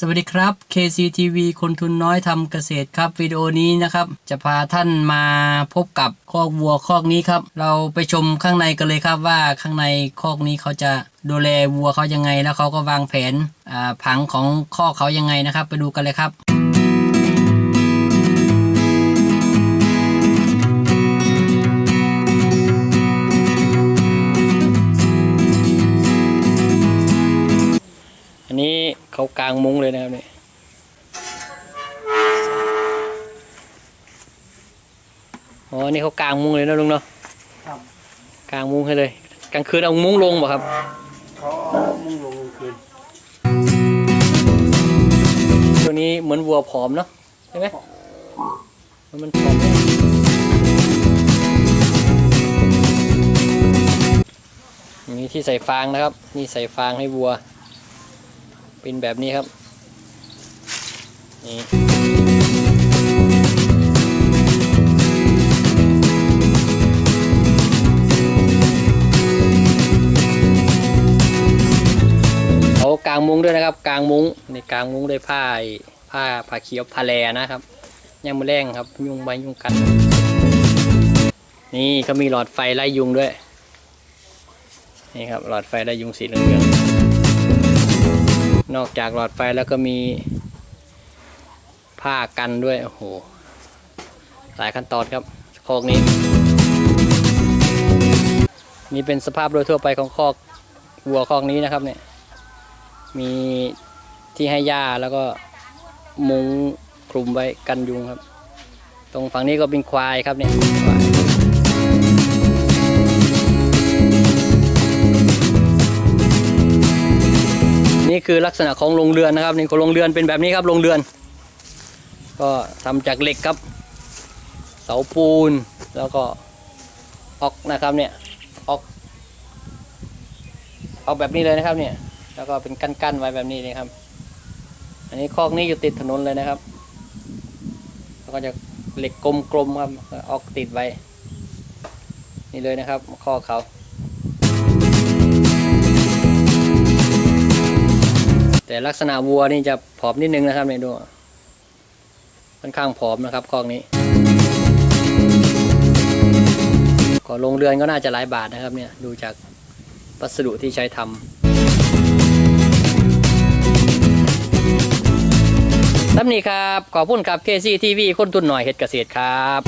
สวัสดีครับ KCTV คนทุนน้อยทำเกษตรครับวิดีโอนี้นะครับ จะพาท่านมาพบกับคอกวัวคอกนี้ครับ เราไปชมข้างในกันเลยครับว่าข้างในคอกนี้เขาจะดูแลวัวเขายังไง แล้วเขาก็วางแผนอ่าผังของคอกเขายังไงนะครับ ไปดูกันเลยครับ นนี้เขากลางมุ้งเลยนะครับเนี่ยอ๋อ นี่เขากลางมุ้งเลยนะลุงเนาะครับกลางมุ้งให้เลย กลางคืนเอามุ้งลงบ่ครับเขาเอามุ่งลงกลางคืนตัวนี้เหมือนวัวผอมเนาะใช่ไหมมันมันผอมเนี่ยมีที่ใส่ฟางนะครับ นี่ใส่ฟางให้วัว เป็นแบบนี้ครับนี่เขากางมุ้งด้วยนะครับกางมุ้งในกางมุ้งด้วยผ้าผ้าผ้าเขียวผ้าแลนะครับยังมือแรงครับ ยุงใบยุงกัดนี่เขามีหลอดไฟไล่ยุงด้วย นี่ครับหลอดไฟไล่ยุงสีเหลือง นอกจากหลอดไฟแล้วก็มีผ้ากันด้วย โอ้โห หลายขั้นตอนครับคอกนี้ นี่เป็นสภาพโดยทั่วไปของคอกวัวคอกนี้นะครับเนี่ย มีที่ให้หญ้าแล้วก็มุ้งคลุมไว้กันยุงครับ ตรงฝั่งนี้ก็เป็นควายครับเนี่ย คือลักษณะของโรงเรือนนะครับนี่โรงเรือนเป็นแบบนี้ครับโรงเรือน ก็ทำจากเหล็กครับ เสาปูนแล้วก็ออกนะครับเนี่ยออกออกแบบนี้เลยนะครับเนี่ยแล้วก็เป็นกั้นๆไว้แบบนี้นะครับ อันนี้คอกนี้อยู่ติดถนนเลยนะครับ แล้วก็จะเหล็กกลมๆครับออกติดไว้นี่เลยนะครับคอเขา แต่ลักษณะวัวนี่จะผอมนิดนึงนะครับเนี่ยดูค่อนข้างผอมนะครับคอกนี้ก็ลงเรือนก็น่าจะหลายบาทนะครับเนี่ยดูจากวัสดุที่ใช้ทำสำนีครับ ขอบคุณครับเคซีทีวีคนทุนหน่อยเฮ็ดเกษตรครับ